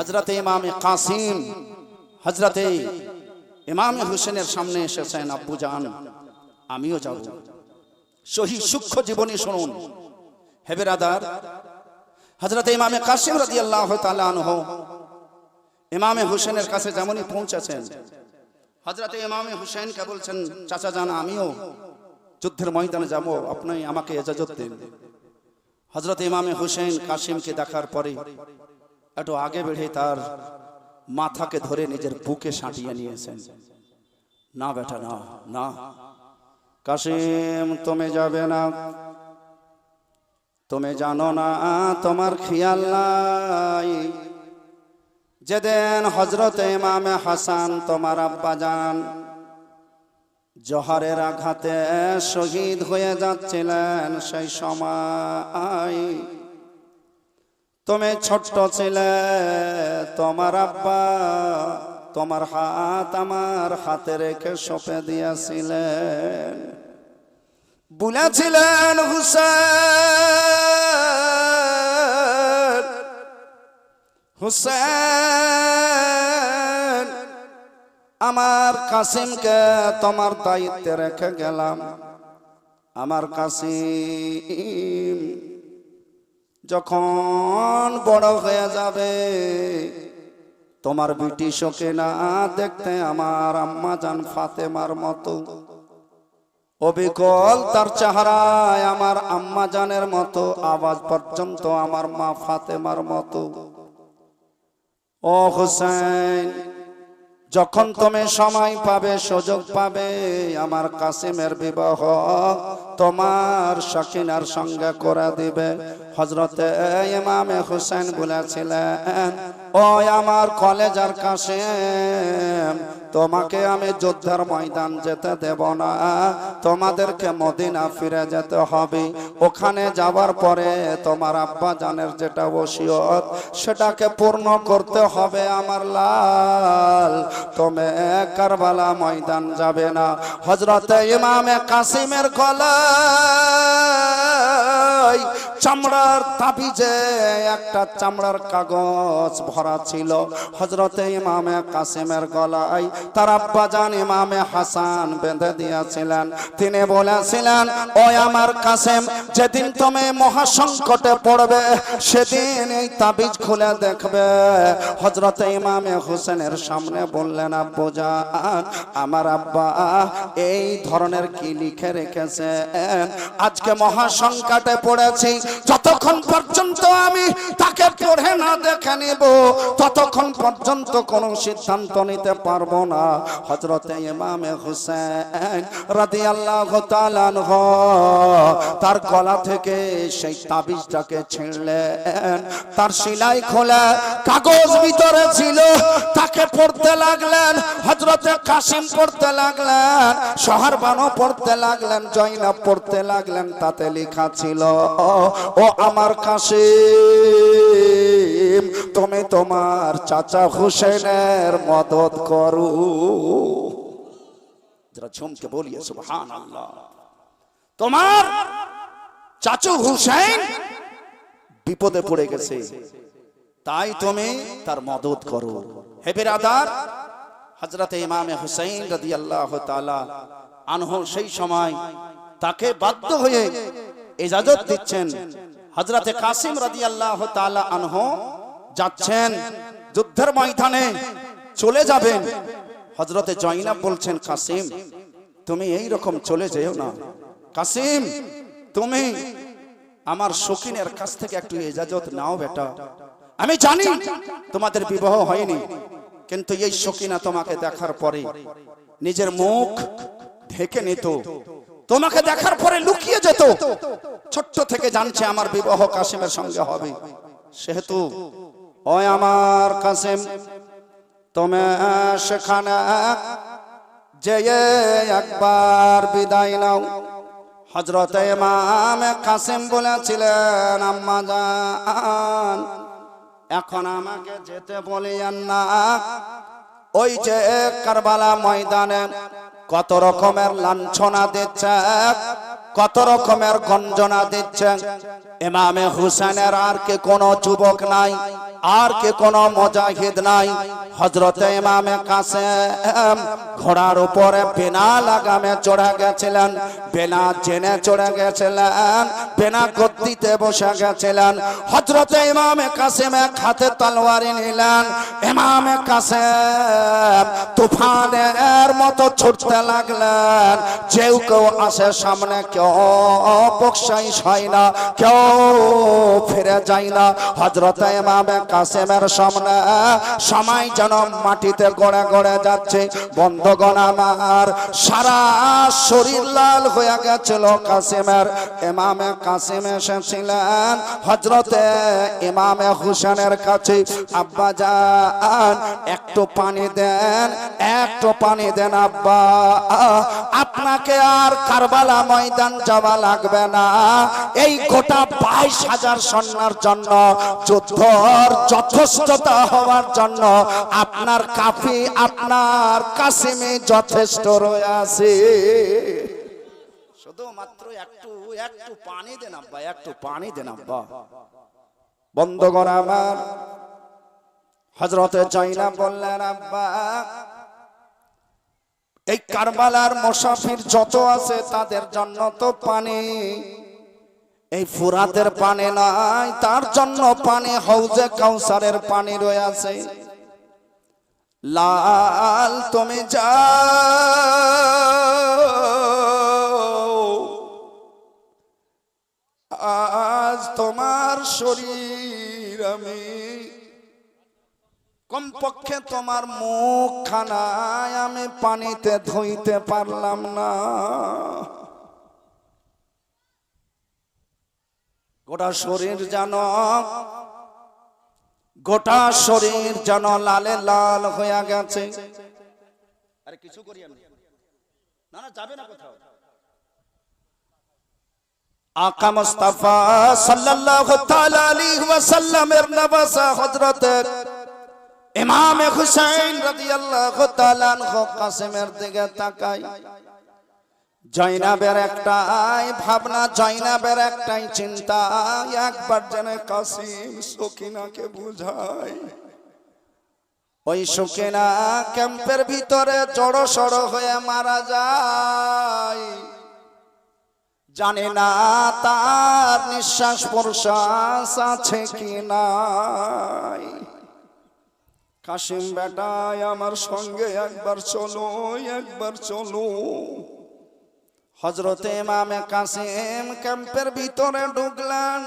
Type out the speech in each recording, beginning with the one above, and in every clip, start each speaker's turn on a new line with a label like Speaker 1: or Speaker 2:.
Speaker 1: হজরতে ইমামে কাসিম হজরতে ইমামে হুসেনের সামনে এসেছেন, আব্বু জান, আমিও যাব। সহি সূক্ষ্ম জীবনী শুনুন। হে বেরাদার হজরতে ইমামে কাসিম রাদি আল্লাহ আনহ, ইমামে হোসেনের কাছে যেমনই পৌঁছেছেন হজরতে ইমামে হুসেনকে বলছেন, চাচা জান, আমিও যুদ্ধের ময়দানে যাব, আপনি আমাকে এজাজত দিন। হজরত ইমামে হুসেন কাসিমকে দেখার পরে একটু আগে বেড়ে তার মাথাকে ধরে নিজের বুকে সাঁটিয়ে নিয়েছেন। না বেটা, না না। কাশিম, তুমি যাবে না। তুমি জানো না, তোমার খেয়াল নাই। যেদিন হজরত ইমামে হাসান, তোমার আব্বা যান জহরের আঘাতে শহীদ হয়ে যাচ্ছিলেন, সেই সময় তুমি ছোট্ট ছিলে, তোমার আব্বা তোমার হাত আমার হাতে রেখে সপে দিয়েছিলেন। বলেছিলেন হুসেন হুসেন, আমার কাসিমকে তোমার দায়িত্বে রেখে গেলাম। আমার কাসিম যখন বড় হয়ে যাবে, তোমার বিটি শোকে না দেখতে আমার আম্মা জান ফাতেমার মতো। অবিকল তার চেহারায় আমার আম্মা জানের মতো, আওয়াজ পর্যন্ত আমার মা ফাতেমার মতো। ও হুসেন যখন তুমি সময় পাবে সুযোগ পাবে আমার কাসিমের বিবাহ তোমার শকিনার সঙ্গে করে দিবে। হজরতে ইমামে হুসেন বলেছিলেন ও আমার কলেজার কাসিম তোমাকে আমি যুদ্ধের ময়দান যেতে দেব না। তোমাদেরকে মদিনা ফিরে যেতে হবে। ওখানে যাবার পরে তোমার আব্বা জানের যেটা ওসিয়ত, সেটাকে পূর্ণ করতে হবে আমার লাল। তুমি কারবালা ময়দান যাবে না। হজরতে ইমামে কাসিমের গলায় চামড়ার তাবিজে একটা চামড়ার কাগজ ভরা ছিল। হজরতে ইমামে কাসিমের গলায় তার আব্বা জান ইমামে হাসান বেঁধে দিয়েছিলেন। তিনি বলেছিলেন, ও আমার কাসেম, যেদিন তুমি মহাসংকটে পড়বে, সেদিন এই তাবিজ খুলে দেখবে। হজরতে ইমামে হোসেনের সামনে বললেন আব্বু জান আমার আব্বা এই ধরনের কি লিখে রেখেছে আজকে মহাসংকটে পড়েছি, যতক্ষণ পর্যন্ত আমি তাকে পড়ে না দেখে নিব, ততক্ষণ পর্যন্ত কোনো সিদ্ধান্ত নিতে পারব না হজরতে ইমামে হুসেন রাদি আল্লাহ তার গলা থেকে সেই তাবিজটাকে ছিঁড়লেন তার সিলাই খোলা কাগজ ভিতরে ছিল, তাকে পড়তে লাগলেন হজরতে কাসিম পড়তে লাগলেন সহারবানো পড়তে লাগলেন, জয়নাব পড়তে লাগলেন, তাতে লেখা ছিল, ও আমার কাসিম তুমি তোমার চাচা হুসেনের মদত করো। যারা সুবহান আল্লাহ তোমার চাচু হুসেন বিপদে পড়ে গেছে। তাই তুমি তার মদত করো। হজরতে ইমামে হুসাইন তাআলা আনহু সেই সময় তাকে বাধ্য হয়ে ইজাজত দিচ্ছেন। হজরতে কাসিম রাদিয়াল্লাহু তাআলা আনহু যাচ্ছেন, যুদ্ধের ময়দানে চলে যাবেন। হজরতে জয়নাব বলছেন, কাসিম, তুমি এই রকম চলে যেও না। কাসিম, তুমি আমার শকিনের কাছ থেকে একটু ইজাজত নাও বেটা। আমি জানি তোমাদের বিবাহ হয়নি, কিন্তু এই শকিনা তোমাকে দেখার পরে নিজের মুখ ঢেকে নিত। তোমাকে দেখার পরে লুকিয়ে যেত। ছোট্ট থেকে জানছে আমার বিবাহ কাসিমের সঙ্গে হবে। সেহেতু ওই আমার কাসিম তুমি সেখানে যে একবার বিদায় নাও। হজরত ইমাম কাসিম বলেছিলেন, আম্মা জান, এখন আমাকে যেতে বলিয়েন না। ওই যে কারবালা ময়দানে কত রকমের লাঞ্ছনা দিচ্ছে কত রকমের গঞ্জনা দিচ্ছে ইমামে হুসেনের আর কে কোনো যুবক নাই, আর কে কোনো মজাহিদ নাই। হজরতে ইমামে কাসেম ঘোড়ার উপরে বেনা লাগামে চড়া গেছিলেন, বেনা জেনে চড়ে গেছিলেন, বেনা গদ্দিতে বসে গেছিলেন। হজরতে ইমামে কাসেম এক হাতে তলোয়ারি নিলেন, ইমামে কাসেম তুফানের মতো ছুটতে লাগলেন। যেও কেউ আসে সামনে, কেউ ইমামে হুসেনের কাছে। আব্বা যান একটু পানি দেন, একটু পানি দেন আব্বা। আপনাকে আর কারবালা ময়দান যাওয়া লাগবে না। এই গোটা বাইশ হাজার সন্ন্যার জন্য, যুদ্ধর যথেষ্টতা হওয়ার জন্য আপনার কাফি, আপনার কাসিমে যথেষ্ট রয়েছে শুধুমাত্র একটু একটু পানি দেন আব্বা, একটু পানি দেন আব্বা। বন্ধগণ আমার হজরতে চাইনা বললেন, আব্বা এই কারবালার মুসাফির যত আছে তাদের জন্য তো পানি। এই ফুরাতের পানি নাই, তার জন্য পানি হৌজে কাউসারের পানি রয়েছে। লাল, তুমি যাও। আজ তোমার শরীর আমি কমপক্ষে তোমার মুখ খানায় আমি পানিতে ধুইতে পারলাম না। গোটা শরীর যেন গোটা শরীর যেন লালে লাল হয়ে গেছে। আরে কিছু করি আমি না না যাবে না কোথাও। আকা মুস্তাফা সাল্লাল্লাহু তাআলা আলাইহি ওয়াসাল্লামের নবাসা হযরত ইমাম হুসাইন রাদিয়াল্লাহু তাআলা আনহু কাসেমের দিকে তাকায়। জয়নাবের একটাই ভাবনা জয়নাবের একটাই চিন্তা একবার যেন কাসিম সকিনাকে বুঝায়। ওই সকিনা ক্যাম্পের ভিতরে জড়ো সড়ো হয়ে মারা যায়। জানে না তার নিঃশ্বাস প্রশ্বাস আছে কি নাই। কাশিম বেটায় আমার সঙ্গে একবার চলো একবার চলো। হজরতে ইমামে কাসিম ক্যাম্পের ভিতরে ঢুকলেন।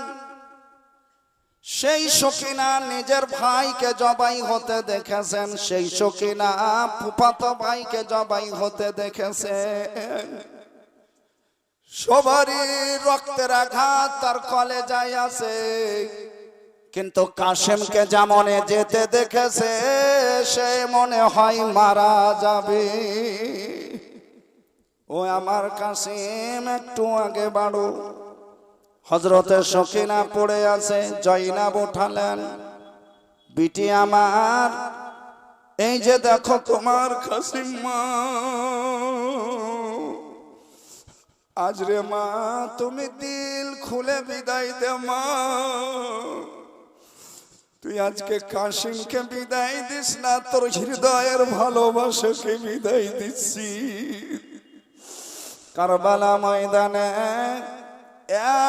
Speaker 1: সেই সকিনা নিজের ভাইকে জবাই হতে দেখেছেন, সেই সকিনা ফুফাতো ভাইকে জবাই হতে দেখেছেন। সবারই রক্তের আঘাত তার কলেজায় আছে। কিন্তু কাশেমকে যেমনে যেতে দেখেছে, সে মনে হয় মারা যাবে। ও আমার কাসিম একটু আগে বাড়ো। হজরতে সকিনা পড়ে আছে, জয়নাব উঠালেন। বিটি আমার, এই যে দেখো তোমার কাসিম মা। আজ রে মা, তুমি দিল খুলে বিদায় দে মা। তুই আজকে কাশিমকে বিদায় দিস না, তোর হৃদয়ের ভালোবাসাকে বিদায় দিচ্ছি। কারবালা ময়দানে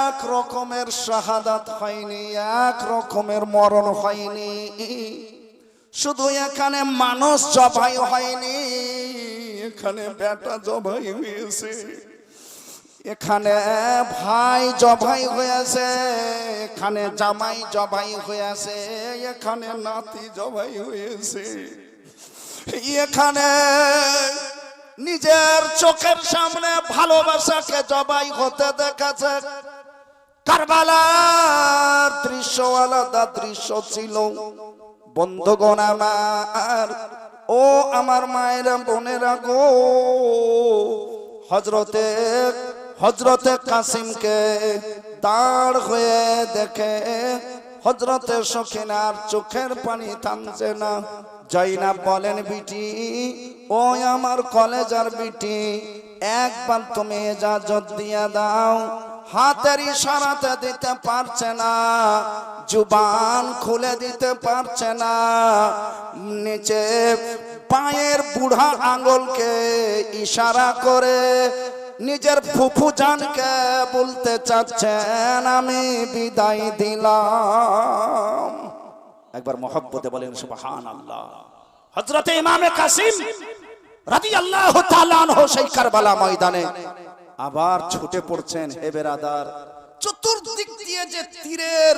Speaker 1: এক রকমের শাহাদাত হয়নি, এক রকমের মরণ হয়নি। শুধু এখানে মানুষ জবাই হয়নি, এখানে বেটা জবাই হয়েছে। এখানে ভাই জবাই হয়েছে, এখানে জামাই জবাই হয়েছে, এখানে নাতি জবাই হয়েছে। এখানে নিজের চোখের সামনে ভালোবাসাকে জবাই হতে দেখেছে। কারবালার দৃশ্য আলাদা দৃশ্য ছিল। বন্ধুগণ আমার, ও আমার মায়ের, বোনেরা গো হজরতে হজরতে কাসিমকে দাঁড় হয়ে দেখে হজরতে সখিনার চোখের পানি থামছে না। জয়না বলেন, বিটি, ও আমার কলেজার বিটি, একবার তুমি যা ইজাজত দিয়ে দাও। হাতের ইশারাতে দিতে পারছে না, জুবান খুলে দিতে পারছে না। নিচে পায়ের বুড়া আঙুলকে ইশারা করে নিজের ফুফু জানকে বলতে চাচ্ছেন, আমি বিদায় দিলাম। একবার মহব্বতে বলেন সুবহান আল্লাহ হজরতে ইমামে কাসিম রাজি আল্লাহ সেই কারবালা ময়দানে আবার ছুটে পড়ছেন, হে বেরাদার, চতুর্দিক দিয়ে যে তীরের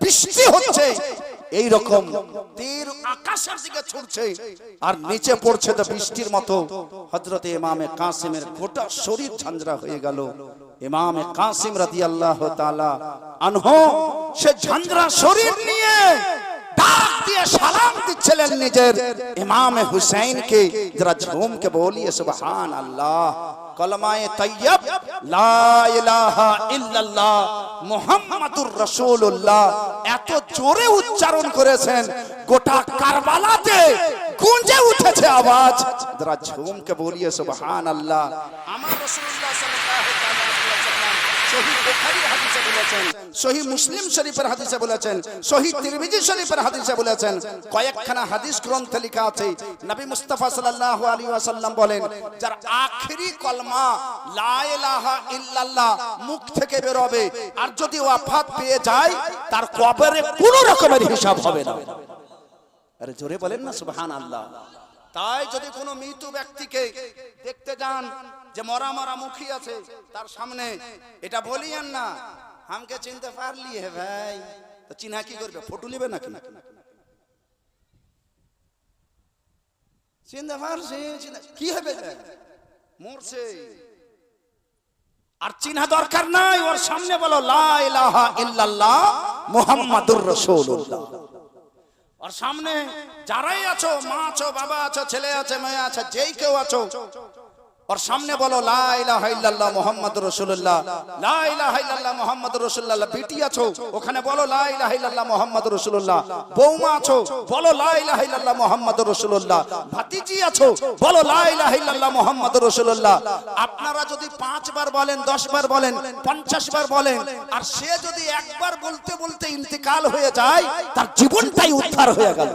Speaker 1: বৃষ্টি হচ্ছে এই রকম তীর আকাশের দিকে ছুটছে আর নিচে পড়ছে তো বৃষ্টির মতো। হজরতে ইমামে কাসিমের গোটা শরীর ঝাঞ্ঝরা হয়ে গেল। ইমামে কাসিম রাদি আল্লাহ আনহ, সে ঝাঞ্ঝরা শরীর নিয়ে ডাক দিয়ে সালাম দিচ্ছিলেন নিজের ইমামে হুসাইনকে, যারা ঝুমকে বলিয়ে সুবহান আল্লাহ কলমায়ে তৈয়ব লা ইলাহা ইল্লাল্লাহ মুহাম্মাদুর রাসূলুল্লাহ। এত জোরে উচ্চারণ করেছেন, গোটা কারবালাতে গুঞ্জে উঠেছে আওয়াজ। যারা ঝুমকে বলিয়ে সুবহানাল্লাহ। আমার রাসূলুল্লাহ সাল্লাল্লাহু আলাইহি মুখ থেকে বের হবে আর যদি ওয়াফাত পেয়ে যায়, তার কবরে কোনো রকমের হিসাব হবে না। আরে জোরে বলেন না, সুবহানাল্লাহ। তাই যদি কোনো মৃত ব্যক্তিকে দেখতে যান যে মরা মরা মুখী আছে, তার সামনে এটা বলিয়েন না। আমাকে চিনতে পারলি হে ভাই। তো চিনা কি করবে? ফটো নেবে নাকি? চিনতে পারছি কি হবে? মরছে। আর চিনা দরকার নাই, ওর সামনে বলো ইল্লাল্লাহ মুহাম্মাদুর রাসূলুল্লাহ। আর সামনে যারাই আছো, মা আছো, বাবা আছো, ছেলে আছে, মেয়ে আছে, যেই কেউ আছো ওর সামনে বলো, লা ইলাহা ইল্লাল্লাহ মুহাম্মাদুর রাসূলুল্লাহ, লা ইলাহা ইল্লাল্লাহ মুহাম্মাদুর রাসূলুল্লাহ। বিটি আছো, ওখানে বলো, লা ইলাহা ইল্লাল্লাহ মুহাম্মাদুর রাসূলুল্লাহ। বৌমা আছো, বলো, লা ইলাহা ইল্লাল্লাহ মুহাম্মাদুর রাসূলুল্লাহ। ভাতিজি আছো, বলো, লা ইলাহা ইল্লাল্লাহ মুহাম্মাদুর রাসূলুল্লাহ। আপনারা যদি পাঁচবার বলেন, দশ বার বলেন, পঞ্চাশ বার বলেন, আর সে যদি একবার বলতে বলতে ইন্তেকাল হয়ে যায়, তার জীবনটাই উদ্ধার হয়ে গেল।